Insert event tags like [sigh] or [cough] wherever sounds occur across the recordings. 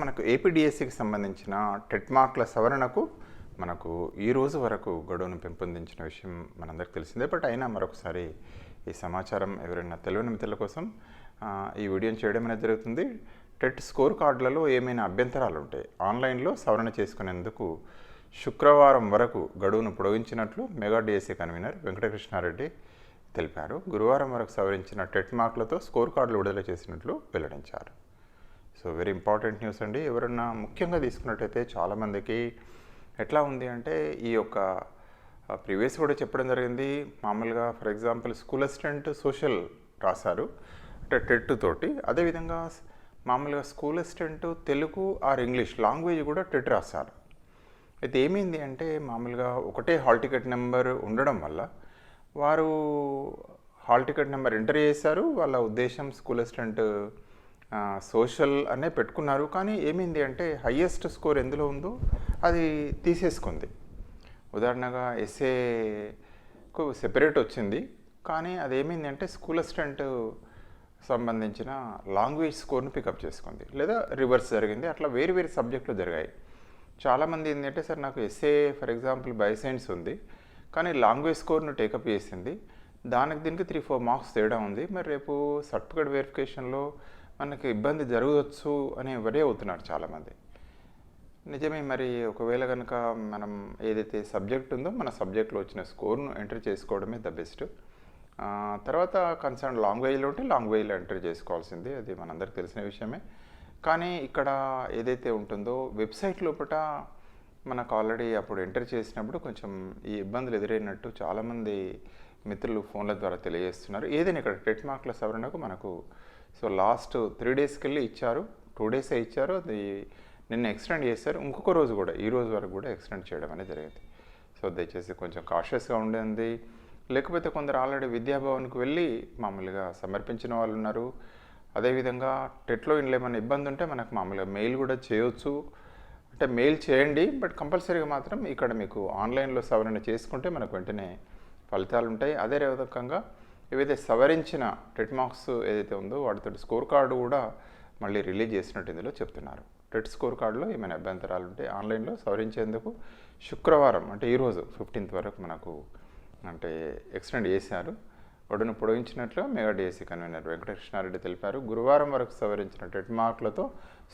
మనకు ఏపీడిఎస్సికి సంబంధించిన టెట్ మార్కుల సవరణకు మనకు ఈ రోజు వరకు గడువును పెంపొందించిన విషయం మనందరికీ తెలిసిందే. బట్ అయినా మరొకసారి ఈ సమాచారం ఎవరైనా తెలియని మిత్రుల కోసం ఈ వీడియోని చేయడం అనేది జరుగుతుంది. టెట్ స్కోర్ కార్డులలో ఏమైనా అభ్యంతరాలు ఉంటాయి ఆన్లైన్లో సవరణ చేసుకునేందుకు శుక్రవారం వరకు గడువును పొడిగించినట్లు మెగా డిఎస్సి కన్వీనర్ వెంకటకృష్ణారెడ్డి తెలిపారు. గురువారం వరకు సవరించిన టెట్ మార్కులతో స్కోర్ కార్డులు విడుదల చేసినట్లు వెల్లడించారు. సో వెరీ ఇంపార్టెంట్ న్యూస్ అండి. ఎవరన్నా ముఖ్యంగా తీసుకున్నట్టయితే చాలామందికి ఎట్లా ఉంది అంటే ఈ యొక్క ప్రీవియస్ కూడా చెప్పడం జరిగింది. మామూలుగా for example school assistant social రాశారు అంటే టెట్ తోటి. అదేవిధంగా మామూలుగా school assistant Telugu or English language కూడా టెట్ రాశారు. అయితే ఏమైంది అంటే మామూలుగా ఒకటే హాల్ టికెట్ నెంబర్ ఉండడం వల్ల వారు హాల్ టికెట్ నెంబర్ ఎంటర్ చేశారు. వాళ్ళ ఉద్దేశం స్కూల్ అసిస్టెంట్ సోషల్ అనే పెట్టుకున్నారు. కానీ ఏమైంది అంటే హయ్యెస్ట్ స్కోర్ ఎందులో ఉందో అది తీసేసుకుంది. ఉదాహరణగా ఎస్ఏకు సెపరేట్ వచ్చింది. కానీ అది ఏమైంది అంటే స్కూల్ అసిస్టెంట్ సంబంధించిన లాంగ్వేజ్ స్కోర్ను పికప్ చేసుకుంది. లేదా రివర్స్ జరిగింది. అట్లా వేరు వేరు సబ్జెక్టులు జరిగాయి. చాలామంది ఏంటంటే సార్ నాకు ఎస్ఏ ఫర్ ఎగ్జాంపుల్ బయోసైన్స్ ఉంది. కానీ లాంగ్వేజ్ స్కోర్ను టేకప్ చేసింది. దానికి దీనికి త్రీ ఫోర్ మార్క్స్ తేడా ఉంది. మరి రేపు సర్టిఫికేట్ వెరిఫికేషన్లో మనకి ఇబ్బంది జరగవచ్చు అని వరే అవుతున్నారు చాలామంది. నిజమే మరి ఒకవేళ కనుక మనం ఏదైతే సబ్జెక్ట్ ఉందో మన సబ్జెక్ట్లో వచ్చిన స్కోర్ను ఎంటర్ చేసుకోవడమే ద బెస్ట్. తర్వాత కన్సర్న్ లాంగ్వేజ్లో ఉంటే లాంగ్వేజ్లో ఎంటర్ చేసుకోవాల్సింది అది మనందరికి తెలిసిన విషయమే. కానీ ఇక్కడ ఏదైతే ఉంటుందో వెబ్సైట్ లోపల మనకు ఆల్రెడీ అప్పుడు ఎంటర్ చేసినప్పుడు కొంచెం ఈ ఇబ్బందులు ఎదురైనట్టు చాలామంది మిత్రులు ఫోన్ల ద్వారా తెలియజేస్తున్నారు. ఏదైనా ఇక్కడ టెట్ మార్కుల సవరణకు మనకు సో లాస్ట్ త్రీ డేస్కి వెళ్ళి ఇచ్చారు టూ డేసే ఇచ్చారు అది నిన్న ఎక్స్టెండ్ చేశారు. ఇంకొక రోజు కూడా ఈ రోజు వరకు కూడా ఎక్స్టెండ్ చేయడం అనేది జరిగింది. సో దయచేసి కొంచెం కాషియస్గా ఉండేది లేకపోతే కొందరు ఆల్రెడీ విద్యాభవన్కి వెళ్ళి మామూలుగా సమర్పించిన వాళ్ళు ఉన్నారు. అదేవిధంగా టెట్లో ఇంట్లో ఏమైనా ఇబ్బంది ఉంటే మనకు మామూలుగా మెయిల్ కూడా చేయొచ్చు. అంటే మెయిల్ చేయండి బట్ కంపల్సరీగా మాత్రం ఇక్కడ మీకు ఆన్లైన్లో సవరణ చేసుకుంటే మనకు వెంటనే ఫలితాలు ఉంటాయి అదే రకంగా ఏవైతే సవరించిన టెట్ మార్క్స్ ఏదైతే ఉందో వాటితో స్కోర్ కార్డు కూడా మళ్ళీ రిలీజ్ చేసినట్టు ఇందులో చెప్తున్నారు. టెట్ స్కోర్ కార్డులో ఏమైనా అభ్యంతరాలు ఉంటే ఆన్లైన్లో సవరించేందుకు శుక్రవారం అంటే ఈరోజు ఫిఫ్టీన్త్ వరకు మనకు అంటే ఎక్స్టెండ్ చేశారు. ఒడును పొడిగించినట్లు మెగా డిఎస్సీ కన్వీనర్ వెంకటకృష్ణారెడ్డి తెలిపారు. గురువారం వరకు సవరించిన టెట్ మార్కులతో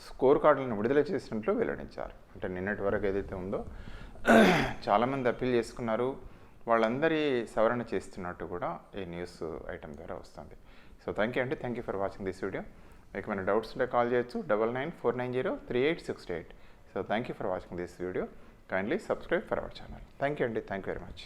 స్కోర్ కార్డులను విడుదల చేసినట్లు వెల్లడించారు. అంటే నిన్నటి వరకు ఏదైతే ఉందో [clears throat] చాలామంది అప్పీల్ చేసుకున్నారు. వాళ్ళందరి సవరణ చేస్తున్నట్టు కూడా ఈ న్యూస్ ఐటమ్ ద్వారా వస్తుంది. సో థ్యాంక్ యూ అండి. Thank you for watching this video మీకు మన డౌట్స్ ఉంటే కాల్ చేయొచ్చు. Double nine four nine zero three eight six eight so thank you for watching this video kindly subscribe for our channel thank you అండి. Thank you very much